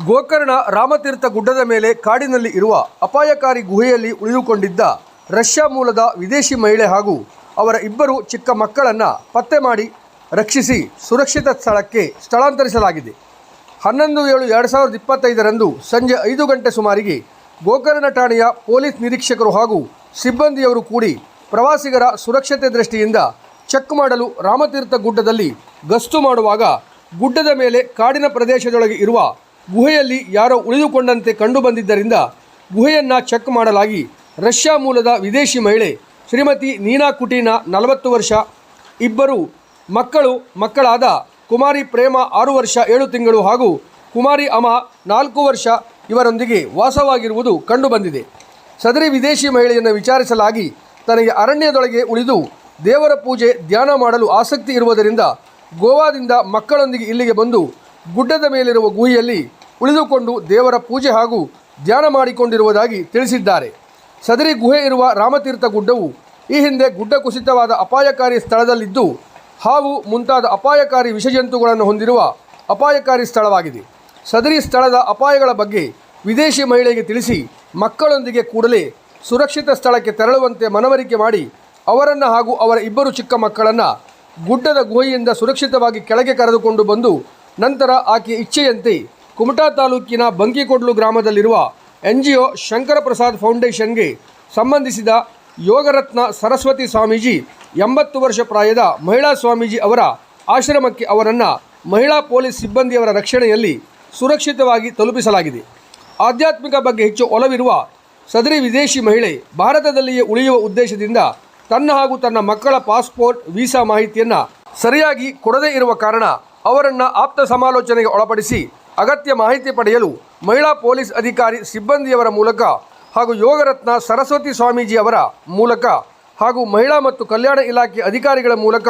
ಗೋಕರ್ಣ ರಾಮತೀರ್ಥ ಗುಡ್ಡದ ಮೇಲೆ ಕಾಡಿನಲ್ಲಿ ಇರುವ ಅಪಾಯಕಾರಿ ಗುಹೆಯಲ್ಲಿ ಉಳಿದುಕೊಂಡಿದ್ದ ರಷ್ಯಾ ಮೂಲದ ವಿದೇಶಿ ಮಹಿಳೆ ಹಾಗೂ ಅವರ ಇಬ್ಬರು ಚಿಕ್ಕ ಮಕ್ಕಳನ್ನು ಪತ್ತೆ ಮಾಡಿ ರಕ್ಷಿಸಿ ಸುರಕ್ಷಿತ ಸ್ಥಳಕ್ಕೆ ಸ್ಥಳಾಂತರಿಸಲಾಗಿದೆ. ಹನ್ನೊಂದು ಏಳು ಎರಡು ಸಾವಿರದ ಇಪ್ಪತ್ತೈದರಂದು ಸಂಜೆ ಐದು ಗಂಟೆ ಸುಮಾರಿಗೆ ಗೋಕರ್ಣ ಠಾಣೆಯ ಪೊಲೀಸ್ ನಿರೀಕ್ಷಕರು ಹಾಗೂ ಸಿಬ್ಬಂದಿಯವರು ಕೂಡಿ ಪ್ರವಾಸಿಗರ ಸುರಕ್ಷತೆ ದೃಷ್ಟಿಯಿಂದ ಚೆಕ್ ಮಾಡಲು ರಾಮತೀರ್ಥ ಗುಡ್ಡದಲ್ಲಿ ಗಸ್ತು ಮಾಡುವಾಗ ಗುಡ್ಡದ ಮೇಲೆ ಕಾಡಿನ ಪ್ರದೇಶದೊಳಗೆ ಇರುವ ಗುಹೆಯಲ್ಲಿ ಯಾರೋ ಉಳಿದುಕೊಂಡಂತೆ ಕಂಡುಬಂದಿದ್ದರಿಂದ ಗುಹೆಯನ್ನು ಚೆಕ್ ಮಾಡಲಾಗಿ ರಷ್ಯಾ ಮೂಲದ ವಿದೇಶಿ ಮಹಿಳೆ ಶ್ರೀಮತಿ ನೀನಾ ಕುಟೀನ ನಲವತ್ತು ವರ್ಷ, ಇಬ್ಬರು ಮಕ್ಕಳು, ಮಕ್ಕಳಾದ ಕುಮಾರಿ ಪ್ರೇಮ ಆರು ವರ್ಷ, ಏಳು ತಿಂಗಳು ಹಾಗೂ ಕುಮಾರಿ ಅಮ ನಾಲ್ಕು ವರ್ಷ ಇವರೊಂದಿಗೆ ವಾಸವಾಗಿರುವುದು ಕಂಡುಬಂದಿದೆ. ಸದರಿ ವಿದೇಶಿ ಮಹಿಳೆಯನ್ನು ವಿಚಾರಿಸಲಾಗಿ ತನಗೆ ಅರಣ್ಯದೊಳಗೆ ಉಳಿದು ದೇವರ ಪೂಜೆ, ಧ್ಯಾನ ಮಾಡಲು ಆಸಕ್ತಿ ಇರುವುದರಿಂದ ಗೋವಾದಿಂದ ಮಕ್ಕಳೊಂದಿಗೆ ಇಲ್ಲಿಗೆ ಬಂದು ಗುಡ್ಡದ ಮೇಲಿರುವ ಗುಹೆಯಲ್ಲಿ ಉಳಿದುಕೊಂಡು ದೇವರ ಪೂಜೆ ಹಾಗೂ ಧ್ಯಾನ ಮಾಡಿಕೊಂಡಿರುವುದಾಗಿ ತಿಳಿಸಿದ್ದಾರೆ. ಸದರಿ ಗುಹೆ ಇರುವ ರಾಮತೀರ್ಥ ಗುಡ್ಡವು ಈ ಹಿಂದೆ ಗುಡ್ಡ ಕುಸಿತವಾದ ಅಪಾಯಕಾರಿ ಸ್ಥಳದಲ್ಲಿದ್ದು, ಹಾವು ಮುಂತಾದ ಅಪಾಯಕಾರಿ ವಿಷಜಂತುಗಳನ್ನು ಹೊಂದಿರುವ ಅಪಾಯಕಾರಿ ಸ್ಥಳವಾಗಿದೆ. ಸದರಿ ಸ್ಥಳದ ಅಪಾಯಗಳ ಬಗ್ಗೆ ವಿದೇಶಿ ಮಹಿಳೆಗೆ ತಿಳಿಸಿ ಮಕ್ಕಳೊಂದಿಗೆ ಕೂಡಲೇ ಸುರಕ್ಷಿತ ಸ್ಥಳಕ್ಕೆ ತೆರಳುವಂತೆ ಮನವರಿಕೆ ಮಾಡಿ ಅವರನ್ನು ಹಾಗೂ ಅವರ ಇಬ್ಬರು ಚಿಕ್ಕ ಮಕ್ಕಳನ್ನು ಗುಡ್ಡದ ಗುಹೆಯಿಂದ ಸುರಕ್ಷಿತವಾಗಿ ಕೆಳಗೆ ಕರೆದುಕೊಂಡು ಬಂದು ನಂತರ ಆಕೆ ಇಚ್ಛೆಯಂತೆ ಕುಮಟಾ ತಾಲೂಕಿನ ಬಂಕಿಕೊಡ್ಲು ಗ್ರಾಮದಲ್ಲಿರುವ N G O Shankara Prasad ಫೌಂಡೇಶನ್ಗೆ ಸಂಬಂಧಿಸಿದ ಯೋಗರತ್ನ ಸರಸ್ವತಿ ಸ್ವಾಮೀಜಿ ಎಂಬತ್ತು ವರ್ಷ ಪ್ರಾಯದ ಮಹಿಳಾ ಸ್ವಾಮೀಜಿ ಅವರ ಆಶ್ರಮಕ್ಕೆ ಅವರನ್ನು ಮಹಿಳಾ ಪೊಲೀಸ್ ಸಿಬ್ಬಂದಿಯವರ ರಕ್ಷಣೆಯಲ್ಲಿ ಸುರಕ್ಷಿತವಾಗಿ ತಲುಪಿಸಲಾಗಿದೆ. ಆಧ್ಯಾತ್ಮಿಕ ಬಗ್ಗೆ ಹೆಚ್ಚು ಒಲವಿರುವ ಸದರಿ ವಿದೇಶಿ ಮಹಿಳೆ ಭಾರತದಲ್ಲಿಯೇ ಉಳಿಯುವ ಉದ್ದೇಶದಿಂದ ತನ್ನ ಹಾಗೂ ತನ್ನ ಮಕ್ಕಳ ಪಾಸ್ಪೋರ್ಟ್, ವೀಸಾ ಮಾಹಿತಿಯನ್ನು ಸರಿಯಾಗಿ ಕೊಡದೇ ಇರುವ ಕಾರಣ ಅವರನ್ನು ಆಪ್ತ ಸಮಾಲೋಚನೆಗೆ ಒಳಪಡಿಸಿ ಅಗತ್ಯ ಮಾಹಿತಿ ಪಡೆಯಲು ಮಹಿಳಾ ಪೊಲೀಸ್ ಅಧಿಕಾರಿ ಸಿಬ್ಬಂದಿಯವರ ಮೂಲಕ ಹಾಗೂ ಯೋಗರತ್ನ ಸರಸ್ವತಿ ಸ್ವಾಮೀಜಿ ಅವರ ಮೂಲಕ ಹಾಗೂ ಮಹಿಳಾ ಮತ್ತು ಕಲ್ಯಾಣ ಇಲಾಖೆ ಅಧಿಕಾರಿಗಳ ಮೂಲಕ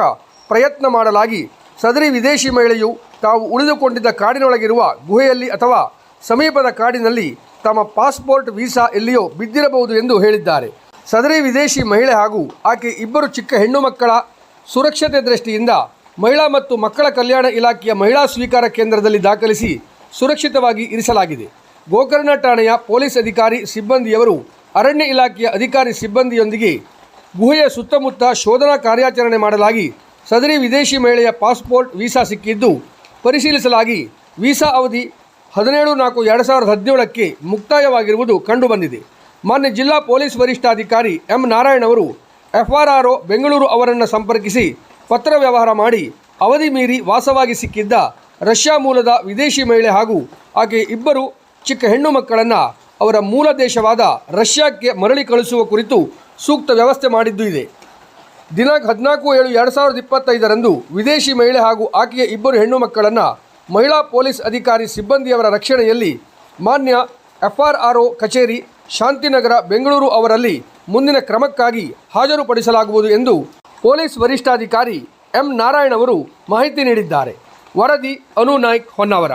ಪ್ರಯತ್ನ ಮಾಡಲಾಗಿ ಸದರಿ ವಿದೇಶಿ ಮಹಿಳೆಯು ತಾವು ಉಳಿದುಕೊಂಡಿದ್ದ ಕಾಡಿನೊಳಗಿರುವ ಗುಹೆಯಲ್ಲಿ ಅಥವಾ ಸಮೀಪದ ಕಾಡಿನಲ್ಲಿ ತಮ್ಮ ಪಾಸ್ಪೋರ್ಟ್ ವೀಸಾ ಎಲ್ಲಿಯೋ ಬಿದ್ದಿರಬಹುದು ಎಂದು ಹೇಳಿದ್ದಾರೆ. ಸದರಿ ವಿದೇಶಿ ಮಹಿಳೆ ಹಾಗೂ ಆಕೆ ಇಬ್ಬರು ಚಿಕ್ಕ ಹೆಣ್ಣು ಮಕ್ಕಳ ಸುರಕ್ಷತೆ ದೃಷ್ಟಿಯಿಂದ ಮಹಿಳಾ ಮತ್ತು ಮಕ್ಕಳ ಕಲ್ಯಾಣ ಇಲಾಖೆಯ ಮಹಿಳಾ ಸ್ವೀಕಾರ ಕೇಂದ್ರದಲ್ಲಿ ದಾಖಲಿಸಿ ಸುರಕ್ಷಿತವಾಗಿ ಇರಿಸಲಾಗಿದೆ. ಗೋಕರ್ಣ ಠಾಣೆಯ ಪೊಲೀಸ್ ಅಧಿಕಾರಿ ಸಿಬ್ಬಂದಿಯವರು ಅರಣ್ಯ ಇಲಾಖೆಯ ಅಧಿಕಾರಿ ಸಿಬ್ಬಂದಿಯೊಂದಿಗೆ ಗುಹೆಯ ಸುತ್ತಮುತ್ತ ಶೋಧನಾ ಕಾರ್ಯಾಚರಣೆ ಮಾಡಲಾಗಿ ಸದರಿ ವಿದೇಶಿ ಮಹಿಳೆಯ ಪಾಸ್ಪೋರ್ಟ್ ವೀಸಾ ಸಿಕ್ಕಿದ್ದು ಪರಿಶೀಲಿಸಲಾಗಿ ವೀಸಾ ಅವಧಿ ಹದಿನೇಳು ನಾಲ್ಕು ಎರಡು ಸಾವಿರದ ಹದಿನೇಳಕ್ಕೆ ಮುಕ್ತಾಯವಾಗಿರುವುದು ಕಂಡುಬಂದಿದೆ. ಮಾನ್ಯ ಜಿಲ್ಲಾ ಪೊಲೀಸ್ ವರಿಷ್ಠಾಧಿಕಾರಿ ಎಂ ನಾರಾಯಣ್ ಅವರು ಎಫ್ ಬೆಂಗಳೂರು ಅವರನ್ನು ಸಂಪರ್ಕಿಸಿ ಪತ್ರ ವ್ಯವಹಾರ ಮಾಡಿ ಅವಧಿ ಮೀರಿ ವಾಸವಾಗಿ ಸಿಕ್ಕಿದ್ದ ರಷ್ಯಾ ಮೂಲದ ವಿದೇಶಿ ಮಹಿಳೆ ಹಾಗೂ ಆಕೆ ಇಬ್ಬರು ಚಿಕ್ಕ ಹೆಣ್ಣು ಮಕ್ಕಳನ್ನು ಅವರ ಮೂಲ ದೇಶವಾದ ರಷ್ಯಾಕ್ಕೆ ಮರಳಿ ಕಳಿಸುವ ಕುರಿತು ಸೂಕ್ತ ವ್ಯವಸ್ಥೆ ಮಾಡಿದ್ದು ಇದೆ. ದಿನಾಂಕ ಹದಿನಾಲ್ಕು ಏಳು ಎರಡು ಸಾವಿರದ ಇಪ್ಪತ್ತೈದರಂದು ವಿದೇಶಿ ಮಹಿಳೆ ಹಾಗೂ ಆಕೆಯ ಇಬ್ಬರು ಹೆಣ್ಣು ಮಕ್ಕಳನ್ನು ಮಹಿಳಾ ಪೊಲೀಸ್ ಅಧಿಕಾರಿ ಸಿಬ್ಬಂದಿಯವರ ರಕ್ಷಣೆಯಲ್ಲಿ ಮಾನ್ಯ ಎಫ್ ಆರ್ ಒ ಕಚೇರಿ, ಶಾಂತಿನಗರ, ಬೆಂಗಳೂರು ಅವರಲ್ಲಿ ಮುಂದಿನ ಕ್ರಮಕ್ಕಾಗಿ ಹಾಜರುಪಡಿಸಲಾಗುವುದು ಎಂದು ಪೊಲೀಸ್ ವರಿಷ್ಠಾಧಿಕಾರಿ ಎಂ ನಾರಾಯಣ್ ಅವರು ಮಾಹಿತಿ ನೀಡಿದ್ದಾರೆ. ವರದಿ ಅನು ನಾಯ್ಕ್ ಹೊನ್ನಾವರ.